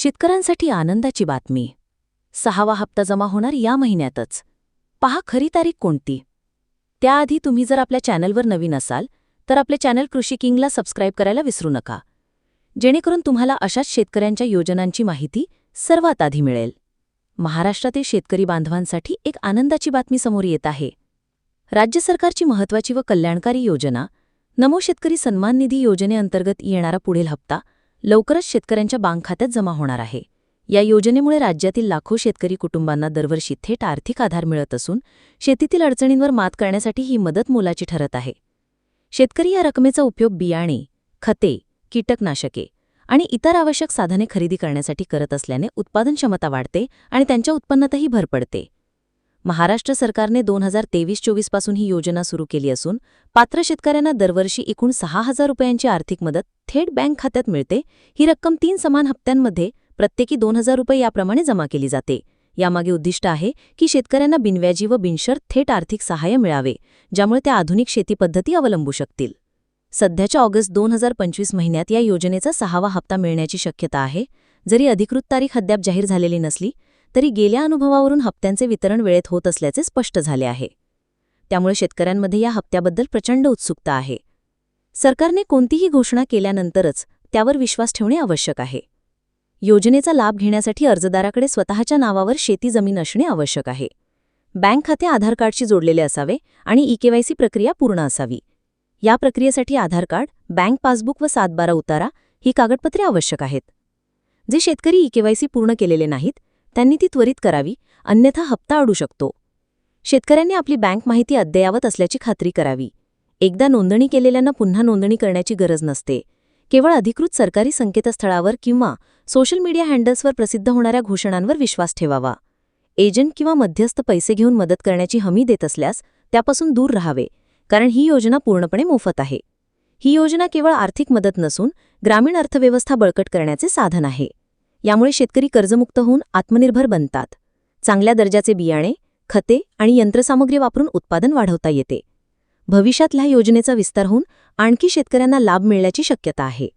शेतकऱ्यांसाठी आनंदाची बातमी. सहावा हप्ता जमा होणार या महिन्यातच. पहा खरी तारीख कोणती? त्याआधी तुम्ही जर आपल्या चॅनलवर नवीन असाल तर आपले चॅनल कृषी किंगला सबस्क्राईब करायला विसरू नका. जेणेकरून तुम्हाला अशाच शेतकऱ्यांच्या योजनांची माहिती सर्वात आधी मिळेल. महाराष्ट्रातील शेतकरी बांधवांसाठी एक आनंदाची बातमी समोर येत आहे. राज्य सरकारची महत्त्वाची व कल्याणकारी योजना नमो शेतकरी सन्मान निधी योजनेअंतर्गत येणारा पुढील हप्ता लवकरच शेतकऱ्यांच्या बँक खात्यात जमा होणार आहे. या योजनेमुळे राज्यातील लाखो शेतकरी कुटुंबांना दरवर्षी थेट आर्थिक आधार मिळत असून शेतीतील अडचणींवर मात करण्यासाठी ही मदत मोलाची ठरत आहे. शेतकरी या रकमेचा उपयोग बियाणे खते कीटकनाशके आणि इतर आवश्यक साधने खरेदी करण्यासाठी करत असल्याने उत्पादन क्षमता वाढते आणि त्यांच्या उत्पन्नातही भर पडते. महाराष्ट्र सरकारने दोन हजार तेवीस चोवीसपासून ही योजना सुरू केली असून पात्र शेतकऱ्यांना दरवर्षी एकूण सहा हजार रुपयांची आर्थिक मदत थेट बँक खात्यात मिळते. ही रक्कम तीन समान हप्त्यांमध्ये प्रत्येकी दोन हजार रुपये याप्रमाणे जमा केली जाते. यामागे उद्दिष्ट आहे की शेतकऱ्यांना बिनव्याजी व बिनशर्त थेट आर्थिक सहाय्य मिळावे ज्यामुळे त्या आधुनिक शेती पद्धती अवलंबू शकतील. सध्याच्या ऑगस्ट दोन हजार पंचवीस महिन्यात या योजनेचा सहावा हप्ता मिळण्याची शक्यता आहे. जरी अधिकृत तारीख अद्याप जाहीर झालेली नसली तरी गेल्या अनुभवावरून हप्त्यांचे वितरण वेळेत होत असल्याचे स्पष्ट झाले आहे. त्यामुळे शेतकऱ्यांमध्ये या हप्त्याबद्दल प्रचंड उत्सुकता आहे. सरकारने कोणतीही घोषणा केल्यानंतरच त्यावर विश्वास ठेवणे आवश्यक आहे. योजनेचा लाभ घेण्यासाठी अर्जदाराकडे स्वतःच्या नावावर शेती जमीन असणे आवश्यक आहे. बँक खाते आधार कार्डशी जोडलेले असावे आणि ईकेवायसी प्रक्रिया पूर्ण असावी. या प्रक्रियेसाठी आधार कार्ड बँक पासबुक व सातबारा उतारा ही कागदपत्रे आवश्यक आहेत. जे शेतकरी ईकेवायसी पूर्ण केलेले नाहीत त्यांनी ती त्वरित करावी अन्यथा हप्ता अडू शकतो. शेतकऱ्यांनी आपली बँक माहिती अद्ययावत असल्याची खात्री करावी. एकदा नोंदणी केलेल्यांना पुन्हा नोंदणी करण्याची गरज नसते. केवळ अधिकृत सरकारी संकेतस्थळावर किंवा सोशल मीडिया हँडल्सवर प्रसिद्ध होणाऱ्या घोषणांवर विश्वास ठेवावा. एजंट किंवा मध्यस्थ पैसे घेऊन मदत करण्याची हमी देत असल्यास त्यापासून दूर राहावे कारण ही योजना पूर्णपणे मोफत आहे. ही योजना केवळ आर्थिक मदत नसून ग्रामीण अर्थव्यवस्था बळकट करण्याचे साधन आहे. यामुळे शेतकरी कर्जमुक्त होऊन आत्मनिर्भर बनतात. चांगल्या दर्जाचे बियाणे खते आणि यंत्रसामग्री वापरून उत्पादन वाढवता येते. भविष्यात ह्या योजनेचा विस्तार होऊन आणखी शेतकऱ्यांना लाभ मिळण्याची शक्यता आहे.